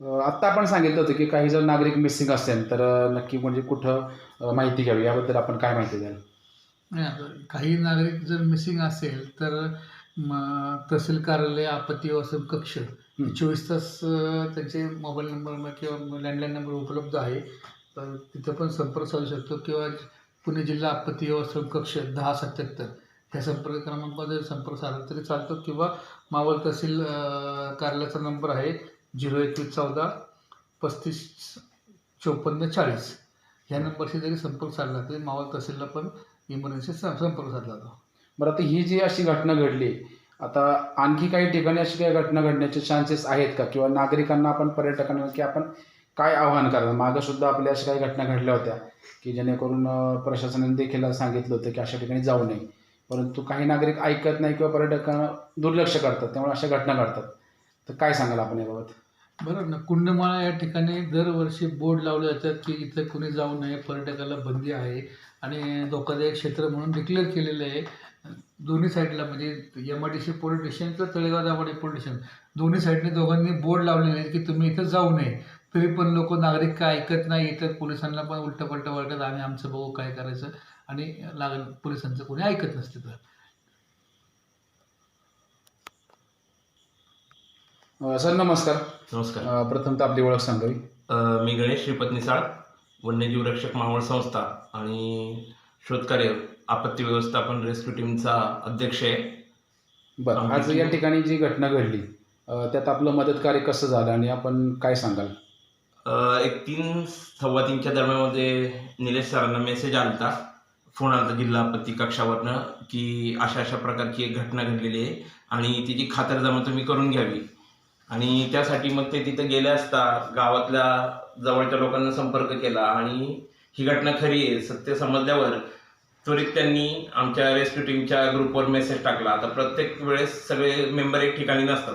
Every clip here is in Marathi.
आत्ता आपण सांगितलं होतं की काही जर नागरिक मिसिंग असेल तर नक्की म्हणजे कुठं माहिती घ्यावी? याबद्दल आपण काय माहिती द्याल? काही नागरिक जर मिसिंग असेल तर तहसील कार्यालय आपत्ती व्यवस्थापन कक्ष चोवीस तास त्यांचे मोबाईल नंबर किंवा लँडलाईन नंबर उपलब्ध आहे. तर तिथं पण संपर्क साधू शकतो किंवा पुणे जिल्हा आपत्ती व्यवस्थापन कक्ष दहा सत्याहत्तर ह्या संपर्क क्रमांकावर जर संपर्क साधला तरी चालतो किंवा मावळ तहसील कार्यालयाचा नंबर आहे. झिरो एकवीस चौदा पस्तीस चोपन्न चाळीस. ह्या नंबरशी जरी संपर्क साधला तरी मावळ तहसीलला पण इमर्जन्सी संपर्क साधला जातो. बरं आता ही जी अशी घटना घडली आता आणखी काही ठिकाणी अशी काही घटना घडण्याचे चान्सेस आहेत का? किंवा नागरिकांना आपण पर्यटकांना की आपण काय आव्हान करणार? मागं सुद्धा आपल्या अशा काही घटना घडल्या होत्या की जेणेकरून प्रशासनाने देखील सांगितलं होतं की अशा ठिकाणी जाऊ नये. परंतु काही नागरिक ऐकत नाही किंवा पर्यटकांना दुर्लक्ष करतात त्यामुळे अशा घटना घडतात. तर काय सांगाल आपण याबाबत? बरं ना. कुंडमाळा या ठिकाणी दरवर्षी बोर्ड लावले जातात की इथं कुणी जाऊ नये पर्यटकाला बंदी आहे आणि धोकादायक क्षेत्र म्हणून डिक्लेअर केलेलं आहे. दोन्ही साईडला म्हणजे M I D C police station किंवा तळेगाव दाभाडे पोलीस स्टेशन दोन्ही साईडने दोघांनी बोर्ड लावलेले आहेत की तुम्ही इथं जाऊ नये. तरी पण लोक नागरिक काय ऐकत नाही इथं पोलिसांना पण उलटं पलटं वाटत आम्ही आमचं बघू काय करायचं. आणि लाग पोलिसांचं कोणी ऐकत नसते. तर सर नमस्कार. नमस्कार. अ, प्रथमतः आपली ओळख सांगावी. अ, मी गणेश श्रीपत निसाळ वन्यजीव रक्षक मावळ संस्था आणि शोधकार्य आपत्ती व्यवस्थापन रेस्क्यू टीमचा अध्यक्ष आहे. बरं आज या ठिकाणी जी घटना घडली अ, त्यात आपलं मदत कार्य कसं झालं आणि आपण काय सांगाल? अ, एक तीन सव्वा तीनच्या दरम्यानमध्ये निलेश सरांना मेसेज आलता फोन आलता जिल्हा आपत्ती कक्षावरनं की अशा अशा प्रकारची एक घटना घडलेली आहे आणि तिची खातरजमा तुम्ही करून घ्यावी. आणि त्यासाठी मग ते तिथं गेले असता गावातल्या जवळच्या लोकांना संपर्क केला आणि ही घटना खरी आहे सत्य समजल्यावर त्वरित त्यांनी आमच्या रेस्क्यू टीमच्या ग्रुपवर मेसेज टाकला. आता प्रत्येक वेळेस सगळे मेंबर एक ठिकाणी नसतात.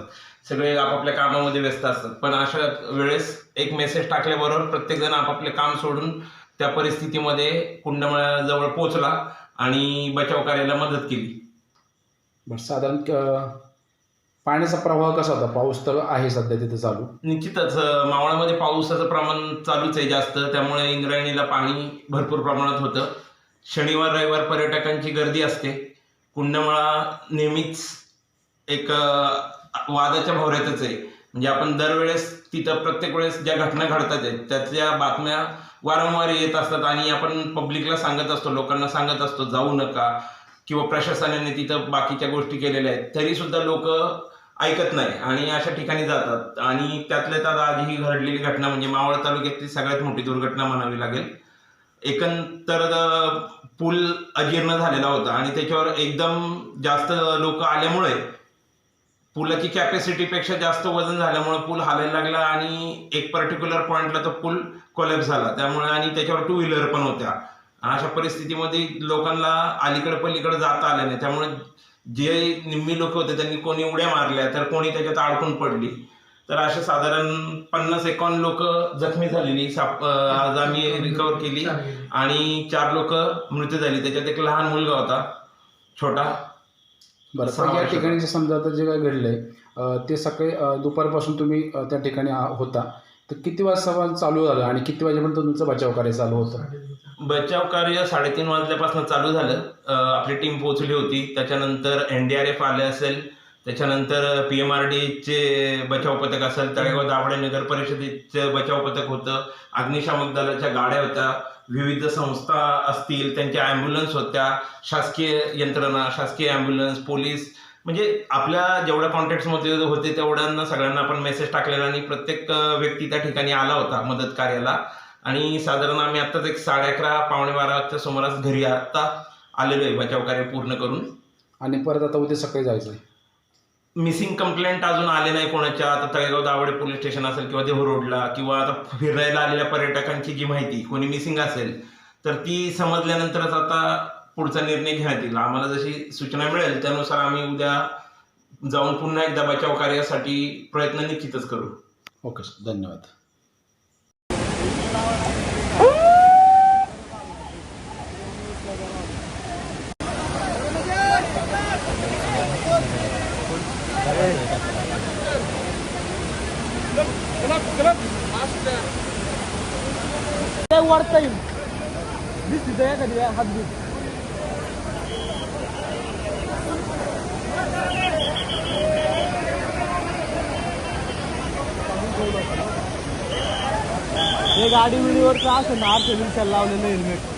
सगळे आपापल्या कामामध्ये व्यस्त असतात. पण अशा वेळेस एक मेसेज टाकल्याबरोबर प्रत्येकजण आपापले काम सोडून त्या परिस्थितीमध्ये कुंडमळाजवळ पोहोचला आणि बचाव कार्याला मदत केली. साधारण पाण्याचा प्रवाह कसा होता? पाऊस तर आहे सध्या तिथे चालू. निश्चितच अं, मावळामध्ये पावसाचं प्रमाण चालूच आहे जास्त. त्यामुळे इंद्रायणीला पाणी भरपूर प्रमाणात होतं. शनिवार रविवार पर्यटकांची गर्दी असते. कुंडमळा नेहमीच एक अं, वादाच्या भोवऱ्यातच आहे. म्हणजे आपण दरवेळेस तिथं प्रत्येक वेळेस ज्या घटना घडतात आहेत त्याच्या बातम्या वारंवार येत असतात आणि आपण पब्लिकला सांगत असतो लोकांना सांगत असतो जाऊ नका किंवा प्रशासनाने तिथं बाकीच्या गोष्टी केलेल्या आहेत. तरी सुद्धा लोक ऐकत नाही आणि अशा ठिकाणी जातात. आणि त्यातल्या त्यात आज ही घडलेली घटना म्हणजे मावळ तालुक्यातली सगळ्यात मोठी दुर्घटना म्हणावी लागेल. एकंदर पूल अजीर्ण झालेला होता आणि त्याच्यावर एकदम जास्त लोक आल्यामुळे पुलाची कॅपॅसिटीपेक्षा जास्त वजन झाल्यामुळे पूल हालायला लागला आणि एक पर्टिक्युलर पॉईंटला तो पूल कोलॅप्स झाला. त्यामुळे आणि त्याच्यावर टू व्हीलर पण होत्या. अशा परिस्थितीमध्ये लोकांना अलीकडे पलीकडे जाता आलं नाही. त्यामुळे जे निम्मी लोक होते त्यांनी कोणी उड्या मारल्या तर कोणी त्याच्यात अडकून पडली. तर असे साधारण पन्नास एकावन्न लोक जखमी झालेली साप आज आम्ही रिकवर केली. आणि चार लोक मृत्यू झाली. त्याच्यात एक लहान मुलगा होता छोटा. बरं तर या. ठिकाणी जे समजा आता जे काय घडलंय ते सकाळी दुपारपासून तुम्ही त्या ठिकाणी होता. तर किती वाजता चालू झालं आणि किती वाजेपर्यंत तुमचं बचाव कार्य चालू होतं? बचाव कार्य साडेतीन वाजल्यापासून चालू झालं. आपली टीम पोहोचली होती. त्याच्यानंतर एन डी आर एफ आले असेल. त्याच्यानंतर पी एम आर डीचे बचाव पथक असेल. तळेगाव दाभाडे नगर परिषदेचं बचाव पथक होतं. अग्निशामक दलाच्या गाड्या होत्या. विविध संस्था असतील. त्यांच्या ॲम्ब्युलन्स होत्या. शासकीय यंत्रणा शासकीय ॲम्ब्युलन्स पोलीस म्हणजे आपल्या जेवढ्या कॉन्टॅक्ट्समध्ये होते तेवढ्यांना सगळ्यांना आपण मेसेज टाकलेला आणि प्रत्येक व्यक्ती त्या ठिकाणी आला होता मदत कार्याला. आणि साधारण आम्ही आत्ताच एक साडे अकरा पावणे बाराच्या सुमारास घरी आत्ता आलेलो आहे बचाव कार्य पूर्ण करून. आणि परत आता उद्या सकाळी जायचं आहे. मिसिंग कंप्लेंट अजून आले नाही कोणाच्या. आता तळेगाव दावडे पोलीस स्टेशन असेल किंवा देहू रोडला किंवा आता फिरायला आलेल्या पर्यटकांची जी माहिती कोणी मिसिंग असेल तर ती समजल्यानंतरच आता पुढचा निर्णय घेण्यात येईल. आम्हाला जशी सूचना मिळेल त्यानुसार आम्ही उद्या जाऊन पुन्हा एकदा बचाव कार्यासाठी प्रयत्न निश्चितच करू. ओके सर धन्यवाद. वाढता येईल. दिसत एखादी हात बीत हे गाडी विडीवरचं असं ना आरशे दिवसाला लावलेलं हेल्मेट.